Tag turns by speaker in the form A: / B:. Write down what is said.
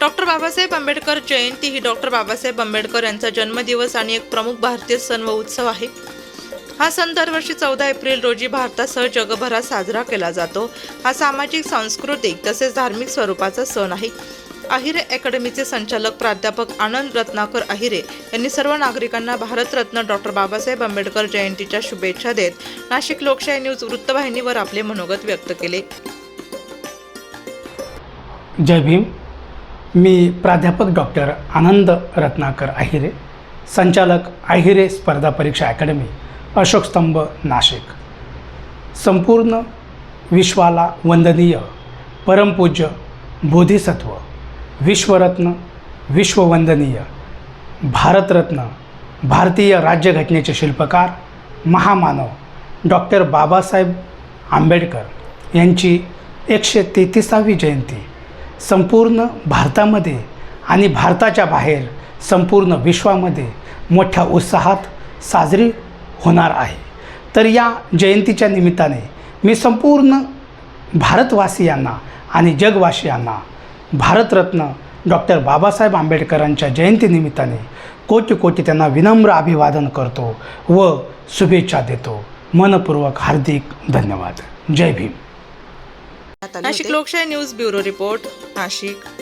A: Doctor Babasaheb Ambedkar Jayanti ही doctor Babasaheb Ambedkar यांचा जन्मदिवस आणि एक प्रमुख भारतीय सण व उत्सव आहे. हा सण दरवर्षी चौदा एप्रिल रोजी भारतासह जगभरात साजरा केला जातो. हा सामाजिक सांस्कृतिक तसेच धार्मिक स्वरूपाचा सण आहे. अहिरे अकॅडमीचे संचालक प्राध्यापक आनंद रत्नाकर अहिरे यांनी सर्व नागरिकांना भारतरत्न डॉक्टर बाबासाहेब आंबेडकर जयंतीच्या शुभेच्छा देत नाशिक लोकशाही न्यूज वृत्तवाहिनीवर आपले मनोगत व्यक्त केले.
B: जय भीम. मी प्राध्यापक डॉक्टर आनंद रत्नाकर अहिरे संचालक अहिरे स्पर्धा परीक्षा अकॅडमी अशोकस्तंभ नाशिक. संपूर्ण विश्वाला वंदनीय परमपूज्य बोधिसत्व विश्वरत्न विश्ववंदनीय भारतरत्न भारतीय राज्यघटनेचे शिल्पकार महामानव डॉक्टर बाबासाहेब आंबेडकर यांची एकशे तेहतीसावी जयंती संपूर्ण भारतामध्ये आणि भारताच्या बाहेर संपूर्ण विश्वामध्ये मोठ्या उत्साहात साजरी होणार आहे. तर या जयंतीच्या निमित्ताने मी संपूर्ण भारतवासियांना आणि जगवासियांना भारतरत्न डॉक्टर बाबासाहेब आंबेडकरांच्या जयंतीनिमित्ताने कोटी कोटी त्यांना विनम्र अभिवादन करतो व शुभेच्छा देतो. मनपूर्वक हार्दिक धन्यवाद. जय भीम.
A: नाशिक लोकशाही न्यूज ब्युरो रिपोर्ट. नाशिक